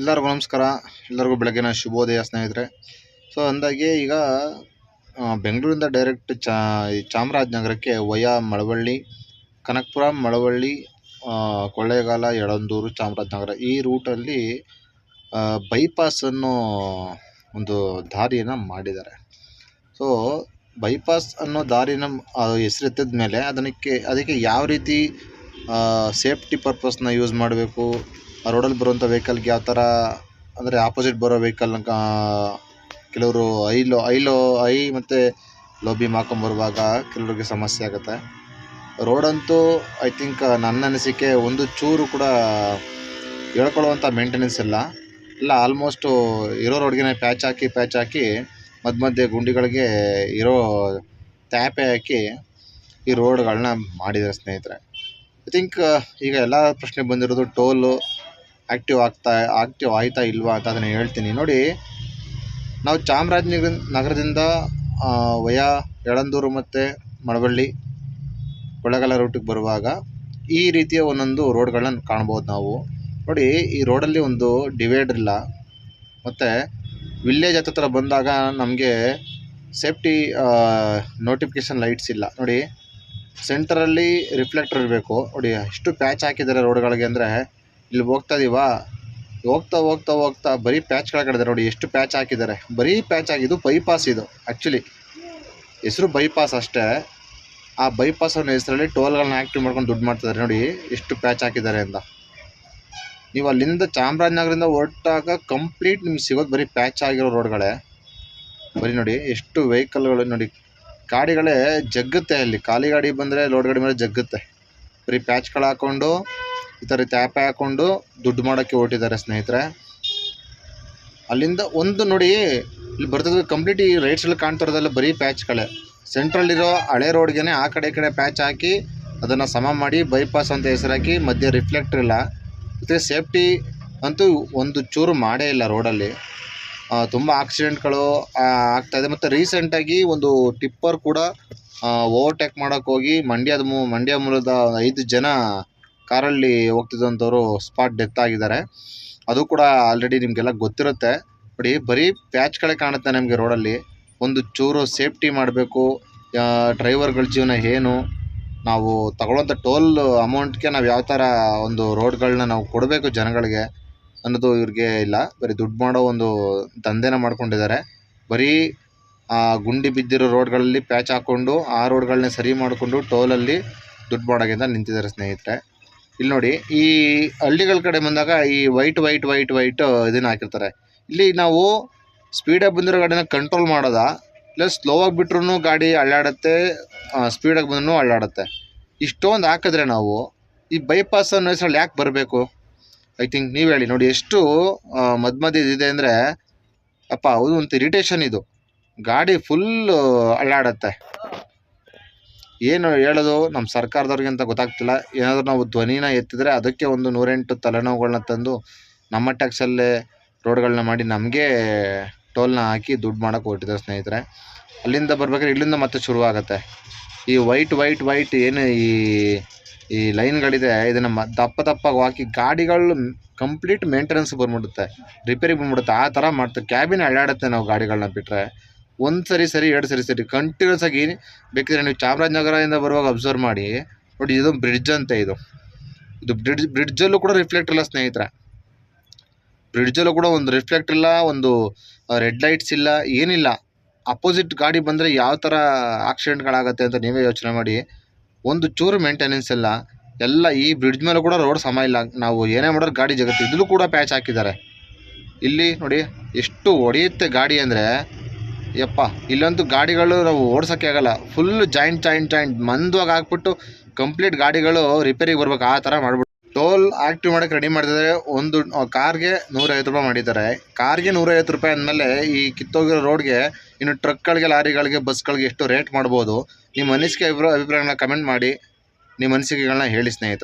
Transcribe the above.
ಎಲ್ಲರಿಗೂ ನಮಸ್ಕಾರ. ಎಲ್ಲರಿಗೂ ಬೆಳಗ್ಗಿನ ಶುಭೋದಯ ಸ್ನೇಹಿತರೆ. ಸೊ ಅಂದಾಗೆ ಈಗ ಬೆಂಗಳೂರಿಂದ ಡೈರೆಕ್ಟ್ ಚಾ, ಚಾಮರಾಜನಗರಕ್ಕೆ ವಯಾ ಮಳವಳ್ಳಿ, ಕನಕಪುರ ಮಳವಳ್ಳಿ ಕೊಳ್ಳೇಗಾಲ, ಯಳಂದೂರು, ಚಾಮರಾಜನಗರ ಈ ರೂಟಲ್ಲಿ ಬೈಪಾಸ್ ಅನ್ನೋ ಒಂದು ದಾರಿಯನ್ನು ಮಾಡಿದ್ದಾರೆ. ಸೊ ಬೈಪಾಸ್ ಅನ್ನೋ ದಾರಿನ ಹೆಸರೆತ್ತಿದ ಮೇಲೆ ಅದಕ್ಕೆ ಅದಕ್ಕೆ ಯಾವ ರೀತಿ ಸೇಫ್ಟಿ ಪರ್ಪಸ್ನ ಯೂಸ್ ಮಾಡಬೇಕು? ರೋಡಲ್ಲಿ ಬರುವಂಥ ವೆಹಿಕಲ್ಗೆ ಯಾವ ಥರ, ಅಂದರೆ ಆಪೋಸಿಟ್ ಬರೋ ವೆಹಿಕಲ್ನ ಕೆಲವರು high low high low high ಮತ್ತು ಲೋ ಬೀಮ್ ಹಾಕೊಂಬರುವಾಗ ಕೆಲವ್ರಿಗೆ ಸಮಸ್ಯೆ ಆಗುತ್ತೆ. ರೋಡಂತೂ ಐ ಥಿಂಕ್ ನನ್ನ ಅನಿಸಿಕೆ ಒಂದು ಚೂರು ಕೂಡ ಹೇಳ್ಕೊಳ್ಳುವಂಥ ಮೇಂಟೆನೆನ್ಸ್ ಇಲ್ಲ. ಎಲ್ಲ ಆಲ್ಮೋಸ್ಟು ಇರೋ ರೋಡ್ಗೆ ಪ್ಯಾಚ್ ಹಾಕಿ ಪ್ಯಾಚ್ ಹಾಕಿ ಮಧ್ಯ ಮಧ್ಯೆ ಗುಂಡಿಗಳಿಗೆ ಇರೋ ತ್ಯಾಪೆ ಹಾಕಿ ಈ ರೋಡ್ಗಳನ್ನ ಮಾಡಿದ್ದಾರೆ ಸ್ನೇಹಿತರೆ. ಐ ಥಿಂಕ್ ಈಗ ಎಲ್ಲ ಪ್ರಶ್ನೆ ಬಂದಿರೋದು ಟೋಲು ಆ್ಯಕ್ಟಿವ್ ಆಗ್ತಾ ಆ್ಯಕ್ಟಿವ್ ಆಯ್ತಾ ಇಲ್ವಾ ಅಂತ ಅದನ್ನು ಹೇಳ್ತೀನಿ. ನೋಡಿ, ನಾವು ಚಾಮರಾಜನಗರ, ನಗರದಿಂದ ವಯಾ ಯಳಂದೂರು ಮತ್ತು ಮಳವಳ್ಳಿ ಕೊಳ್ಳೇಗಾಲ ರೂಟಿಗೆ ಬರುವಾಗ ಈ ರೀತಿಯ ಒಂದೊಂದು ರೋಡ್ಗಳನ್ನ ಕಾಣ್ಬೋದು ನಾವು. ನೋಡಿ, ಈ ರೋಡಲ್ಲಿ ಒಂದು ಡಿವೈಡರ್ ಇಲ್ಲ. ಮತ್ತು ವಿಲ್ಲೇಜ್ ಹತ್ರ ಬಂದಾಗ ನಮಗೆ ಸೇಫ್ಟಿ ನೋಟಿಫಿಕೇಷನ್ ಲೈಟ್ಸ್ ಇಲ್ಲ. ನೋಡಿ ಸೆಂಟರಲ್ಲಿ ರಿಫ್ಲೆಕ್ಟರ್ ಇರಬೇಕು. ನೋಡಿ ಎಷ್ಟು ಪ್ಯಾಚ್ ಹಾಕಿದ್ದಾರೆ ರೋಡ್ಗಳಿಗೆ ಅಂದರೆ ಇಲ್ಲಿ ಹೋಗ್ತಾ ಇದೀವಾ. ಹೋಗ್ತಾ ಹೋಗ್ತಾ ಹೋಗ್ತಾ ಬರೀ ಪ್ಯಾಚ್ ಕೆಳಗಡೆ ನೋಡಿ, ಎಷ್ಟು ಪ್ಯಾಚ್ ಹಾಕಿದ್ದಾರೆ. ಬರೀ ಪ್ಯಾಚ್ ಆಗಿದ್ದು ಬೈಪಾಸ್ ಇದು ಆ್ಯಕ್ಚುಲಿ ಹೆಸರು ಬೈಪಾಸ್ ಅಷ್ಟೇ. ಆ ಬೈಪಾಸ್ ಅನ್ನೋ ಹೆಸರಲ್ಲಿ ಟೋಲ್ಗಳನ್ನ ಆ್ಯಕ್ಟಿವ್ ಮಾಡ್ಕೊಂಡು ದುಡ್ಡು ಮಾಡ್ತಿದ್ದಾರೆ ನೋಡಿ, ಎಷ್ಟು ಪ್ಯಾಚ್ ಹಾಕಿದ್ದಾರೆ ಅಂತ. ನೀವು ಅಲ್ಲಿಂದ ಚಾಮರಾಜನಗರದಿಂದ ಹೊರಟಾಗ ಕಂಪ್ಲೀಟ್ ನಿಮ್ಗೆ ಸಿಗೋದು ಬರೀ ಪ್ಯಾಚ್ ಆಗಿರೋ ರೋಡ್ಗಳೇ ಬರೀ ನೋಡಿ, ಎಷ್ಟು ವೆಹಿಕಲ್ಗಳು ನೋಡಿ. ಗಾಡಿಗಳೇ ಜಗ್ಗುತ್ತೆ ಅಲ್ಲಿ. ಖಾಲಿ ಗಾಡಿ ಬಂದರೆ ಲೋಡ್ ಗಾಡಿ ಮೇಲೆ ಜಗ್ಗುತ್ತೆ. ಬರೀ ಪ್ಯಾಚ್ಗಳು ಹಾಕ್ಕೊಂಡು ಈ ಥರ ತ್ಯಾಪೆ ಹಾಕ್ಕೊಂಡು ದುಡ್ಡು ಮಾಡೋಕ್ಕೆ ಹೊರಟಿದ್ದಾರೆ ಸ್ನೇಹಿತರೆ. ಅಲ್ಲಿಂದ ಒಂದು ನೋಡಿ, ಇಲ್ಲಿ ಬರ್ತದೆ ಕಂಪ್ಲೀಟ್ ಈ ರೈಟ್ಸಲ್ಲಿ ಕಾಣ್ತಾ ಇರೋದೆಲ್ಲ ಬರೀ ಪ್ಯಾಚ್ಗಳೇ ಸೆಂಟ್ರಲ್ಲಿರೋ ಹಳೆ ರೋಡ್ಗೆ ಆ ಕಡೆ ಈ ಕಡೆ ಪ್ಯಾಚ್ ಹಾಕಿ ಅದನ್ನು ಸಮ ಮಾಡಿ ಬೈಪಾಸ್ ಅಂತ ಹೆಸರು ಹಾಕಿ ಮಧ್ಯೆ ರಿಫ್ಲೆಕ್ಟರ್ ಇಲ್ಲ. ಮತ್ತು ಸೇಫ್ಟಿ ಅಂತೂ ಒಂದು ಚೂರು ಮಾಡೇ ಇಲ್ಲ ರೋಡಲ್ಲಿ ತುಂಬ ಆಕ್ಸಿಡೆಂಟ್ಗಳು ಆಗ್ತಾಯಿದೆ ಮತ್ತು ರೀಸೆಂಟಾಗಿ ಒಂದು ಟಿಪ್ಪರ್ ಕೂಡ ಓವರ್ಟೇಕ್ ಮಾಡೋಕ್ಕೋಗಿ ಮಂಡ್ಯದ ಮಂಡ್ಯ ಮೂಲದ ಐದು ಜನ ಕಾರಲ್ಲಿ ಹೋಗ್ತಿದ್ದಂಥವ್ರು ಸ್ಪಾಟ್ ಡೆತ್ ಆಗಿದ್ದಾರೆ. ಅದು ಕೂಡ ಆಲ್ರೆಡಿ ನಿಮಗೆಲ್ಲ ಗೊತ್ತಿರುತ್ತೆ. ನೋಡಿ, ಬರೀ ಪ್ಯಾಚ್ಗಳೇ ಕಾಣುತ್ತೆ ನಮಗೆ ರೋಡಲ್ಲಿ ಒಂದು ಚೂರು ಸೇಫ್ಟಿ ಮಾಡಬೇಕು. ಡ್ರೈವರ್ಗಳ ಜೀವನ ಏನು? ನಾವು ತಗೊಳ್ಳೋಂಥ ಟೋಲ್ ಅಮೌಂಟ್ಗೆ ನಾವು ಯಾವ ಥರ ಒಂದು ರೋಡ್ಗಳನ್ನ ನಾವು ಕೊಡಬೇಕು ಜನಗಳಿಗೆ ಅನ್ನೋದು ಇವ್ರಿಗೆ ಇಲ್ಲ. ಬರೀ ದುಡ್ಡು ಮಾಡೋ ಒಂದು ದಂಧೆನ ಮಾಡ್ಕೊಂಡಿದ್ದಾರೆ. ಬರೀ, ಆ, ಗುಂಡಿ ಬಿದ್ದಿರೋ ರೋಡ್ಗಳಲ್ಲಿ ಪ್ಯಾಚ್ ಹಾಕ್ಕೊಂಡು ಆ ರೋಡ್ಗಳನ್ನ ಸರಿ ಮಾಡಿಕೊಂಡು ಟೋಲಲ್ಲಿ ದುಡ್ಡು ಮಾಡೋಕ್ಕಿಂತ ನಿಂತಿದ್ದಾರೆ ಸ್ನೇಹಿತರೆ. ಇಲ್ಲಿ ನೋಡಿ, ಈ ಹಳ್ಳಿಗಳ ಕಡೆ ಬಂದಾಗ ಈ ವೈಟ್ ವೈಟ್ ವೈಟ್ ವೈಟ್ ಇದನ್ನು ಹಾಕಿರ್ತಾರೆ. ಇಲ್ಲಿ ನಾವು ಸ್ಪೀಡಾಗಿ ಬಂದಿರೋ ಗಾಡಿನ ಕಂಟ್ರೋಲ್ ಮಾಡೋದಾ ಇಲ್ಲ ಸ್ಲೋ ಆಗಿ ಬಿಟ್ರು ಗಾಡಿ ಅಳ್ಳಾಡುತ್ತೆ ಸ್ಪೀಡಾಗಿ ಬಂದ್ರೂ ಅಳ್ಳಾಡುತ್ತೆ ಇಷ್ಟೊಂದು ಹಾಕಿದ್ರೆ ನಾವು ಈ ಬೈಪಾಸ್ ಅನ್ನೋ ಹೆಸರಲ್ಲಿ ಯಾಕೆ ಬರಬೇಕು? ಐ ಥಿಂಕ್ ನೀವು ಹೇಳಿ. ನೋಡಿ, ಎಷ್ಟು ಮಧ್ಯ ಮಧ್ಯ ಇದೆ ಅಂದರೆ, ಅಪ್ಪ ಒಂದು ಇರಿಟೇಷನ್ ಇದು. ಗಾಡಿ ಫುಲ್ ಅಳ್ಳಾಡತ್ತೆ ಏನು ಹೇಳೋದು ನಮ್ಮ ಸರ್ಕಾರದವ್ರಿಗೆ ಅಂತ ಗೊತ್ತಾಗ್ತಿಲ್ಲ. ಏನಾದರೂ ನಾವು ಧ್ವನಿನ ಎತ್ತಿದ್ರೆ ಅದಕ್ಕೆ ಒಂದು ನೂರೆಂಟು ತಲೆನೋವುಗಳನ್ನ ತಂದು ನಮ್ಮ ಟ್ಯಾಕ್ಸಲ್ಲೇ ರೋಡ್ಗಳನ್ನ ಮಾಡಿ ನಮಗೆ ಟೋಲ್ನ ಹಾಕಿ ದುಡ್ಡು ಮಾಡೋಕೆ ಹೊರಟಿದ್ದಾರೆ ಸ್ನೇಹಿತರೆ. ಅಲ್ಲಿಂದ ಬರ್ಬೇಕಾದ್ರೆ ಇಲ್ಲಿಂದ ಮತ್ತೆ ಶುರುವಾಗುತ್ತೆ. ಈ ವೈಟ್ ವೈಟ್ ವೈಟ್ ಏನು ಈ ಈ ಲೈನ್ಗಳಿದೆ, ಇದನ್ನು ಮ, ದಪ್ಪ ದಪ್ಪಾಗಿ ಹಾಕಿ ಗಾಡಿಗಳು ಕಂಪ್ಲೀಟ್ ಮೇಂಟೆನೆನ್ಸ್ ಬಂದ್ಬಿಡುತ್ತೆ. ರಿಪೇರಿ ಬಂದ್ಬಿಡುತ್ತೆ. ಆ ಥರ ಮಾಡ್ತಾರೆ ಕ್ಯಾಬಿನ್ ಅಳ್ಳಾಡುತ್ತೆ ನಾವು ಗಾಡಿಗಳನ್ನ ಬಿಟ್ಟರೆ ಒಂದು ಸರಿ ಸರಿ, ಎರಡು ಸರಿ ಸರಿ ಕಂಟಿನ್ಯೂಸ್ ಆಗಿ ಬೇಕಿದ್ರೆ ನೀವು ಚಾಮರಾಜನಗರದಿಂದ ಬರುವಾಗ ಅಬ್ಸರ್ವ್ ಮಾಡಿ. ನೋಡಿ ಇದು ಬ್ರಿಡ್ಜ್ ಅಂತ ಇದು. ಇದು ಬ್ರಿಡ್ಜ್ ಬ್ರಿಡ್ಜಲ್ಲೂ ಕೂಡ ರಿಫ್ಲೆಕ್ಟ್ ಇಲ್ಲ ಸ್ನೇಹಿತರೆ. ಬ್ರಿಡ್ಜಲ್ಲೂ ಕೂಡ ಒಂದು ರಿಫ್ಲೆಕ್ಟ್ ಇಲ್ಲ, ಒಂದು ರೆಡ್ ಲೈಟ್ಸ್ ಇಲ್ಲ, ಏನಿಲ್ಲ. ಅಪೋಸಿಟ್ ಗಾಡಿ ಬಂದರೆ ಯಾವ ಥರ ಆಕ್ಸಿಡೆಂಟ್ಗಳಾಗತ್ತೆ ಅಂತ ನೀವೇ ಯೋಚನೆ ಮಾಡಿ. ಒಂದು ಚೂರು ಮೇಂಟೆನೆನ್ಸ್ ಇಲ್ಲ. ಎಲ್ಲ ಈ ಬ್ರಿಡ್ಜ್ ಮೇಲೆ ಕೂಡ ರೋಡ್ ಸಮ ಇಲ್ಲ. ನಾವು ಏನೇ ಮಾಡೋರು ಗಾಡಿ ಜಗತ್ತು ಇದಲ್ಲೂ ಕೂಡ ಪ್ಯಾಚ್ ಹಾಕಿದ್ದಾರೆ. ಇಲ್ಲಿ ನೋಡಿ, ಎಷ್ಟು ಹೊಡೆಯುತ್ತೆ ಗಾಡಿ ಅಂದರೆ ಯಪ್ಪ ಇಲ್ಲಂತೂ ಗಾಡಿಗಳು ನಾವು ಓಡ್ಸೋಕ್ಕೆ ಆಗಲ್ಲ. ಫುಲ್ ಜಾಯಿಂಟ್ ಜಾಯಿಂಟ್ ಜಾಯಿಂಟ್ ಮಂದವಾಗಿ ಹಾಕ್ಬಿಟ್ಟು ಕಂಪ್ಲೀಟ್ ಗಾಡಿಗಳು ರಿಪೇರಿಗೆ ಬರ್ಬೇಕು. ಆ ಥರ ಮಾಡ್ಬಿಟ್ಟು. ಟೋಲ್ ಆ್ಯಕ್ಟಿವ್ ಮಾಡೋಕ್ಕೆ ರೆಡಿ ಮಾಡಿದ್ರೆ ಒಂದು ಕಾರ್ಗೆ ನೂರೈವತ್ತು ರೂಪಾಯಿ ಮಾಡಿದ್ದಾರೆ. ಕಾರ್ಗೆ ನೂರೈವತ್ತು ರೂಪಾಯಿ ಅಂದಮೇಲೆ ಈ ಕಿತ್ತೋಗಿರೋ ರೋಡ್ಗೆ, ಇನ್ನು ಟ್ರಕ್ಗಳಿಗೆ ಲಾರಿಗಳಿಗೆ ಬಸ್ಗಳಿಗೆ ಎಷ್ಟು ರೇಟ್ ಮಾಡ್ಬೋದು? ನಿಮ್ಮ ಅನಿಸಿಕೆ ಅಭಿಪ್ರಾಯ ಅಭಿಪ್ರಾಯಗಳನ್ನ ಕಮೆಂಟ್ ಮಾಡಿ. ನಿಮ್ಮ ಅನಿಸಿಕೆಗಳನ್ನ ಹೇಳಿ ಸ್ನೇಹಿತರೆ.